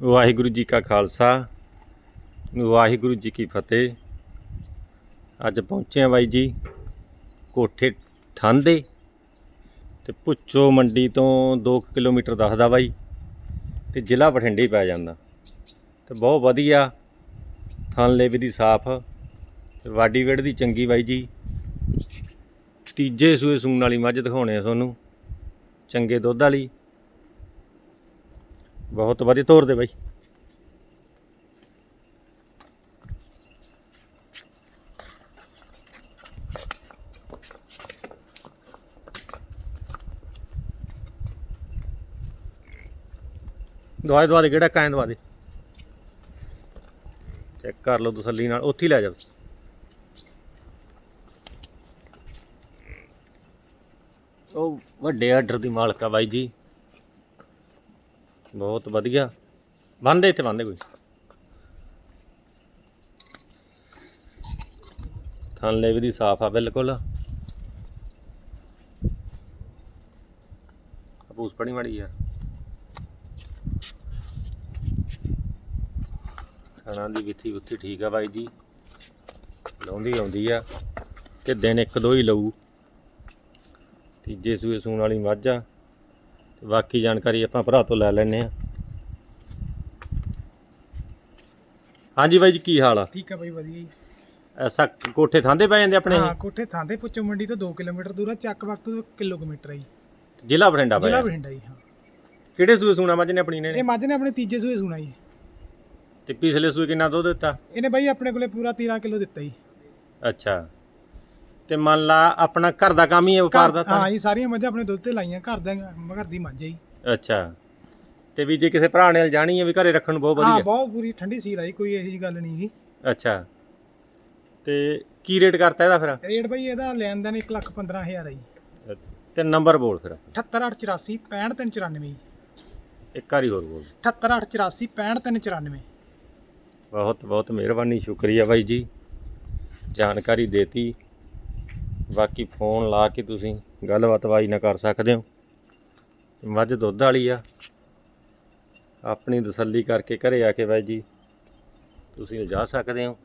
ਵਾਹਿਗੁਰੂ ਜੀ ਕਾ ਖਾਲਸਾ, ਵਾਹਿਗੁਰੂ ਜੀ ਕੀ ਫਤਿਹ। ਅੱਜ ਪਹੁੰਚੇ ਆ ਬਾਈ ਜੀ ਕੋਠੇ ਠਾਂਦੇ ਤੇ ਪੁੱਚੋ ਮੰਡੀ ਤੋਂ 2 ਕਿਲੋਮੀਟਰ ਦੱਸਦਾ ਬਾਈ ਤੇ ਜ਼ਿਲ੍ਹਾ ਬਠਿੰਡੇ ਪੈ ਜਾਂਦਾ। ਤੇ ਬਹੁਤ ਵਧੀਆ ਥਣ ਵੀ ਦੀ ਸਾਫ਼ ਵਾਡੀ ਵੇੜ ਦੀ ਚੰਗੀ ਬਾਈ ਜੀ। ਤੀਜੇ ਸੂਏ ਸੂਣ ਵਾਲੀ ਮੱਝ ਦਿਖਾਉਣੇ ਆ ਤੁਹਾਨੂੰ, ਚੰਗੇ ਦੁੱਧ ਵਾਲੀ। ਬਹੁਤ ਵਧੀਆ ਤੋਰ ਦੇ ਬਾਈ। ਦਵਾਈ ਦਵਾ ਦੇ, ਕਿਹੜਾ ਕਾਇਂ ਦਵਾ ਦੇ। ਚੈੱਕ ਕਰ ਲਓ ਤਸੱਲੀ ਨਾਲ, ਉੱਥੇ ਹੀ ਲੈ ਜਾਓ। ਉਹ ਵੱਡੇ ਆਰਡਰ ਦੀ ਮਾਲਕ ਆ ਬਾਈ ਜੀ। ਬਹੁਤ ਵਧੀਆ। ਬੰਨਦੇ ਇੱਥੇ ਬੰਨਦੇ ਕੋਈ। ਥਣ ਲੈ ਵੀ ਦੀ ਸਾਫ਼ ਆ ਬਿਲਕੁਲ। ਆਪੂਸ ਪੜੀ ਮੜੀ ਯਾਰ ਥਣਾ ਦੀ ਵਿੱਥੀ ਉੱਥੀ ਠੀਕ ਆ ਬਾਈ ਜੀ। ਲਾਉਂਦੀ ਆਉਂਦੀ ਆ, ਕਿ ਦਿਨ ਇੱਕ ਦੋ ਹੀ ਲਊ। ਤੀਜੇ ਸੂਏ ਸੂਣ ਵਾਲੀ ਮੱਝ ਆ। ਬਾਕੀ ਜਾਣਕਾਰੀ ਆਪਾਂ ਭਰਾ ਤੋਂ ਲੈ ਲੈਣੇ ਆ ਹਾਂਜੀ ਬਾਈ ਜੀ ਕੀ ਹਾਲ ਆ? ਠੀਕ ਆ ਬਾਈ ਵਧੀਆ ਜੀ। ਐਸਾ ਕੋਠੇ ਥਾਂਦੇ ਪੈ ਜਾਂਦੇ ਆਪਣੇ ਹਾਂ ਕੋਠੇ ਥਾਂ ਤੇ ਪੁੱਚੋ ਮੰਡੀ ਤੋਂ 2 ਕਿਲੋਮੀਟਰ ਦੂਰ ਆ ਚੱਕ ਵਕਤ ਤੋਂ ਕਿਲੋਮੀਟਰ ਹੈ ਜੀ। ਜ਼ਿਲ੍ਹਾ ਬਠਿੰਡਾ ਪੈ ਜ਼ਿਲ੍ਹਾ। ਬਠਿੰਡਾ ਜੀ ਹਾਂ। ਕਿਹੜੇ ਸੂਏ ਸੂਣਾ ਮੱਝ ਨੇ ਆਪਣੀ ਨੇ ਇਹ ਮੱਝ ਨੇ ਆਪਣੇ ਤੀਜੇ ਸੂਏ ਸੁਣਾ ਜੀ। ਤੇ ਪਿਛਲੇ ਸੂਏ ਕਿੰਨਾ ਦੁੱਧ ਦਿੱਤਾ? ਇਹਨੇ ਬਾਈ ਆਪਣੇ ਕੋਲੇ ਪੂਰਾ 13 ਕਿਲੋ ਦਿੱਤਾ ਜੀ। ਅੱਛਾ। ਤੇ ਮੰਨ ਲਾ ਆਪਣਾ ਘਰ ਦਾ ਕੰਮ ਹੀ ਹੈ ਵਪਾਰ ਦਾ ਹਾਂ ਜੀ ਸਾਰੀਆਂ ਮੱਝਾਂ ਆਪਣੇ ਦੁੱਧ ਤੇ ਲਾਈਆਂ ਘਰ ਦਾ ਘਰ ਦੀ ਮੱਝ ਹੈ ਜੀ। ਅੱਛਾ। ਤੇ ਵੀ ਜੇ ਕਿਸੇ ਭਰਾ ਨੇ ਜਾਣੀ ਹੈ ਵੀ ਘਰੇ ਰੱਖਣ ਨੂੰ ਬਹੁਤ ਹਾਂ ਵਧੀਆ ਬਹੁਤ ਪੂਰੀ ਠੰਡੀ ਸੀਲ ਆਈ ਕੋਈ ਇਹੋ ਜੀ ਗੱਲ ਨਹੀਂ ਜੀ। ਅੱਛਾ। ਤੇ ਕੀ ਰੇਟ ਕਰਤਾ ਇਹਦਾ ਫਿਰ? ਰੇਟ ਬਾਈ ਇਹਦਾ ਲੈਣ ਦੇਣ 1 ਲੱਖ 15000 ਹੈ ਜੀ। ਤੇ ਨੰਬਰ ਬੋਲ ਫਿਰ। 78884 65394 ਇੱਕ ਵਾਰੀ ਹੋਰ ਬੋਲ। 78884 65394 ਬਹੁਤ ਬਹੁਤ ਮਿਹਰਬਾਨੀ ਸ਼ੁਕਰੀਆ ਬਾਈ ਜੀ। ਜਾਣਕਾਰੀ ਦੇਤੀ। ਬਾਕੀ ਫੋਨ ਲਾ ਕੇ ਤੁਸੀਂ ਗੱਲਬਾਤ ਬਾਈ ਨਾ ਕਰ ਸਕਦੇ ਹੋ। ਮੱਝ ਦੁੱਧ ਵਾਲੀ ਆ। ਆਪਣੀ ਤਸੱਲੀ ਕਰਕੇ ਘਰੇ ਆ ਕੇ ਬਾਈ ਜੀ, ਤੁਸੀਂ ਜਾ ਸਕਦੇ ਹੋ।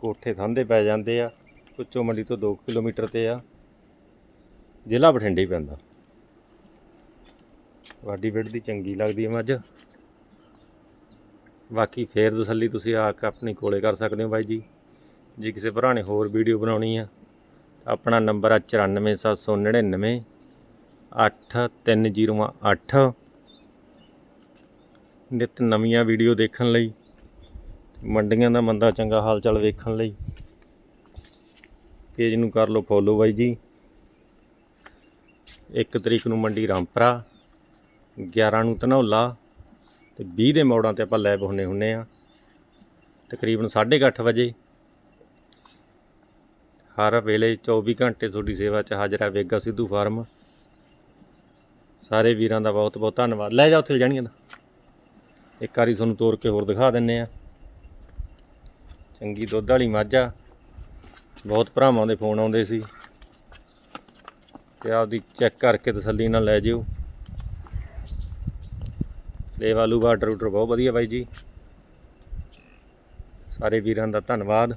ਕੋਠੇ ਥੰਦੇ ਪੈ ਜਾਂਦੇ ਆ। ਕੁੱਚੋ ਮੰਡੀ ਤੋਂ 2 ਕਿਲੋਮੀਟਰ ਤੇ ਆ। ਜ਼ਿਲ੍ਹਾ ਬਠਿੰਡੇ ਹੀ ਪੈਂਦਾ। ਵਾਡੀ ਬਿੜ ਦੀ ਚੰਗੀ ਲੱਗਦੀ ਹੈ ਮੱਝ। ਬਾਕੀ ਫੇਰ ਤਸੱਲੀ ਤੁਸੀਂ ਆ ਕੇ ਆਪਣੀ ਕੋਲੇ ਕਰ ਸਕਦੇ ਹੋ ਬਾਈ ਜੀ। ਜੇ ਕਿਸੇ ਭਰਾ ਨੇ ਹੋਰ ਵੀਡੀਓ ਬਣਾਉਣੀ ਆ, ਆਪਣਾ ਨੰਬਰ ਆ 94799 8308 ਨਿਤ ਨਵੀਆਂ ਵੀਡੀਓ ਦੇਖਣ ਲਈ, ਮੰਡੀਆਂ ਦਾ ਮੰਦਾ ਚੰਗਾ ਹਾਲ ਚਾਲ ਵੇਖਣ ਲਈ। ਪੇਜ ਨੂੰ ਕਰ ਲਓ ਫੋਲੋ ਬਾਈ ਜੀ। 1 ਤਰੀਕ ਨੂੰ ਮੰਡੀ ਰਾਮਪਰਾ 11 ਨੂੰ ਧਨੌਲਾ, ਤੇ 20 ਦੇ ਮੋੜਾਂ ਤੇ ਆਪਾਂ ਲੈਬ ਹੁੰਨੇ ਹੁੰਨੇ ਆ। ਤਕਰੀਬਨ 8:30 ਵਜੇ ਹਰ ਵੇਲੇ 24 ਘੰਟੇ ਤੁਹਾਡੀ ਸੇਵਾ 'ਚ ਹਾਜ਼ਰ ਹੈ ਵੇਗਾ ਸਿੱਧੂ ਫਾਰਮ। ਸਾਰੇ ਵੀਰਾਂ ਦਾ ਬਹੁਤ ਬਹੁਤ ਧੰਨਵਾਦ। ਲੈ ਜਾ ਉੱਥੇ ਜਾਣੀਆਂ ਦਾ ਇੱਕ ਵਾਰੀ ਤੁਹਾਨੂੰ ਤੋਰ ਕੇ ਹੋਰ ਦਿਖਾ ਦਿੰਨੇ ਆ। ਚੰਗੀ ਦੁੱਧ ਵਾਲੀ ਮੱਝ ਆ। ਬਹੁਤ ਭਰਾਵਾਂ ਦੇ ਫੋਨ ਆਉਂਦੇ ਸੀ। ਤੇ ਆਪਦੀ ਚੈੱਕ ਕਰਕੇ ਤਸੱਲੀ ਨਾਲ ਲੈ ਜਿਓ। ਲੇਵਾ ਲੂਵਾ ਆਰਡਰ ਉਡਰ ਬਹੁਤ ਵਧੀਆ ਬਾਈ ਜੀ। ਸਾਰੇ ਵੀਰਾਂ ਦਾ ਧੰਨਵਾਦ।